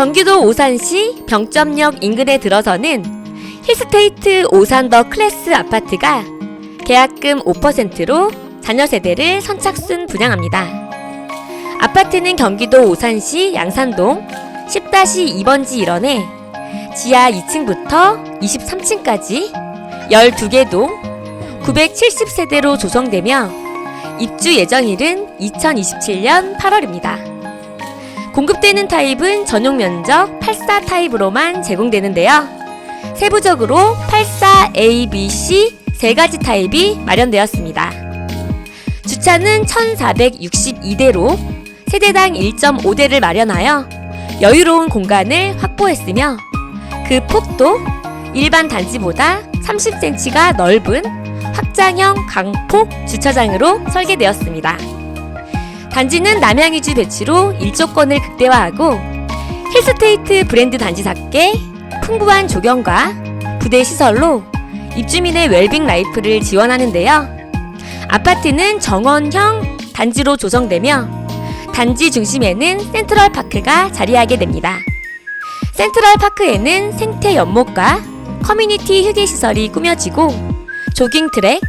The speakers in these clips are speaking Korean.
경기도 오산시 병점역 인근에 들어서는 힐스테이트 오산 더 클래스 아파트가 계약금 5%로 자녀 세대를 선착순 분양합니다. 아파트는 경기도 오산시 양산동 10-2번지 1원에 지하 2층부터 23층까지 12개 동 970세대로 조성되며 입주 예정일은 2027년 8월입니다. 공급되는 타입은 전용 면적 84 타입으로만 제공되는데요. 세부적으로 84 A, B, C 세 가지 타입이 마련되었습니다. 주차는 1462대로 세대당 1.5대를 마련하여 여유로운 공간을 확보했으며 그 폭도 일반 단지보다 30cm가 넓은 확장형 강폭 주차장으로 설계되었습니다. 단지는 남양이주 배치로 일조권을 극대화하고 힐스테이트 브랜드 단지답게 풍부한 조경과 부대 시설로 입주민의 웰빙 라이프를 지원하는데요. 아파트는 정원형 단지로 조성되며 단지 중심에는 센트럴 파크가 자리하게 됩니다. 센트럴 파크에는 생태 연못과 커뮤니티 휴게 시설이 꾸며지고 조깅 트랙,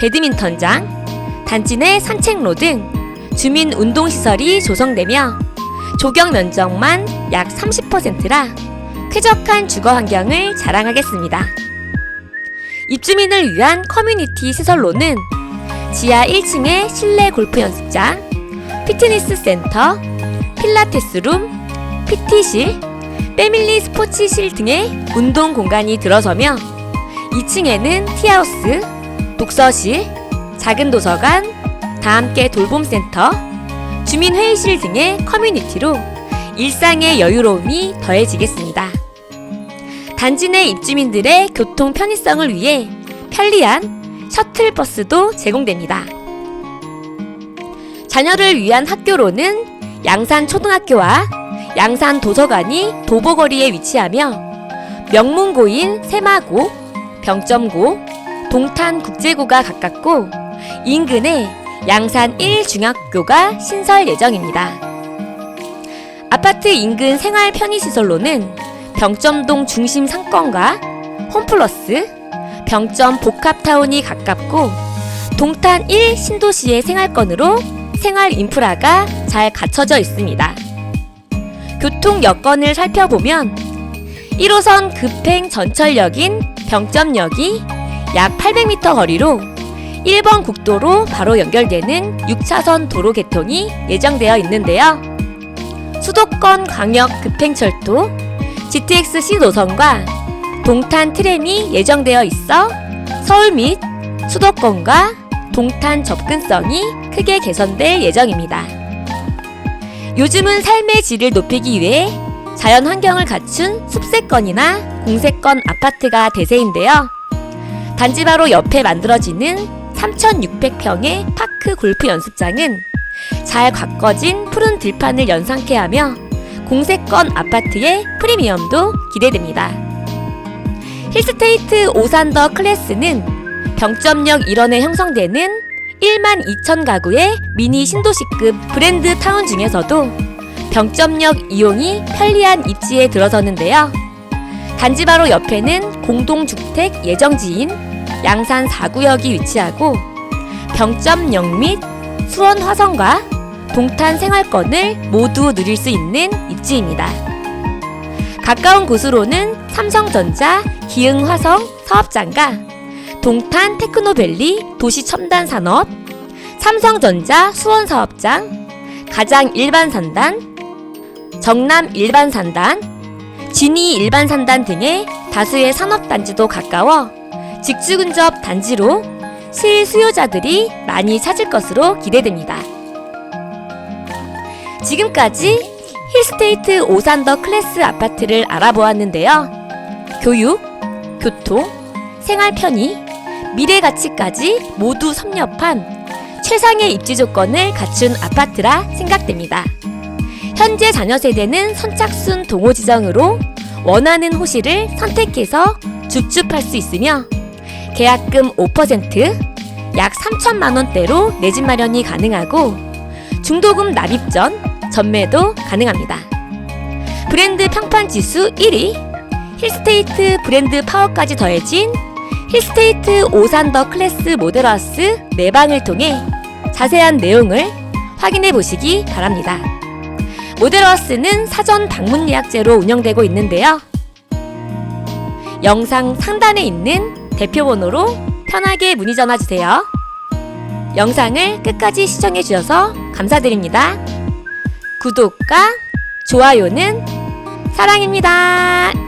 배드민턴장, 단지 내 산책로 등 주민 운동 시설이 조성되며 조경 면적만 약 30%라 쾌적한 주거 환경을 자랑하겠습니다. 입주민을 위한 커뮤니티 시설로는 지하 1층에 실내 골프 연습장, 피트니스 센터, 필라테스 룸, PT실, 패밀리 스포츠실 등의 운동 공간이 들어서며 2층에는 티하우스, 독서실, 작은 도서관, 다 함께 돌봄센터, 주민회의실 등의 커뮤니티로 일상의 여유로움이 더해지겠습니다. 단지 내 입주민들의 교통 편의성을 위해 편리한 셔틀버스도 제공됩니다. 자녀를 위한 학교로는 양산 초등학교와 양산 도서관이 도보거리에 위치하며 명문고인 세마고, 병점고, 동탄국제고가 가깝고 인근에 양산 1중학교가 신설 예정입니다. 아파트 인근 생활 편의시설로는 병점동 중심 상권과 홈플러스, 병점 복합타운이 가깝고 동탄 1 신도시의 생활권으로 생활 인프라가 잘 갖춰져 있습니다. 교통 여건을 살펴보면 1호선 급행 전철역인 병점역이 약 800m 거리로 1번 국도로 바로 연결되는 6차선 도로 개통이 예정되어 있는데요. 수도권 광역 급행철도 GTX-C 노선과 동탄 트램이 예정되어 있어 서울 및 수도권과 동탄 접근성이 크게 개선될 예정입니다. 요즘은 삶의 질을 높이기 위해 자연 환경을 갖춘 숲세권이나 공세권 아파트가 대세인데요. 단지 바로 옆에 만들어지는 3,600평의 파크 골프 연습장은 잘 가꿔진 푸른 들판을 연상케 하며 공세권 아파트의 프리미엄도 기대됩니다. 힐스테이트 오산 더 클래스는 병점역 1원에 형성되는 1만 2천 가구의 미니 신도시급 브랜드 타운 중에서도 병점역 이용이 편리한 입지에 들어서는데요. 단지 바로 옆에는 공동주택 예정지인 양산 4구역이 위치하고 병점역 및 수원 화성과 동탄 생활권을 모두 누릴 수 있는 입지입니다. 가까운 곳으로는 삼성전자 기흥 화성 사업장과 동탄 테크노밸리 도시 첨단 산업, 삼성전자 수원 사업장, 가장 일반 산단, 정남 일반 산단, 진이 일반 산단 등의 다수의 산업단지도 가까워 직주 근접 단지로 실 수요자들이 많이 찾을 것으로 기대됩니다. 지금까지 힐스테이트 오산 더 클래스 아파트를 알아보았는데요. 교육, 교통, 생활 편의, 미래 가치까지 모두 섭렵한 최상의 입지 조건을 갖춘 아파트라 생각됩니다. 현재 자녀 세대는 선착순 동호 지정으로 원하는 호실을 선택해서 줍줍할 수 있으며 계약금 5%, 약 3천만 원대로 내 집 마련이 가능하고 중도금 납입 전 전매도 가능합니다. 브랜드 평판 지수 1위, 힐스테이트 브랜드 파워까지 더해진 힐스테이트 오산더 클래스 모델하우스 내방을 통해 자세한 내용을 확인해 보시기 바랍니다. 모델하우스는 사전 방문 예약제로 운영되고 있는데요. 영상 상단에 있는 대표 번호로 편하게 문의 전화 주세요. 영상을 끝까지 시청해 주셔서 감사드립니다. 구독과 좋아요는 사랑입니다.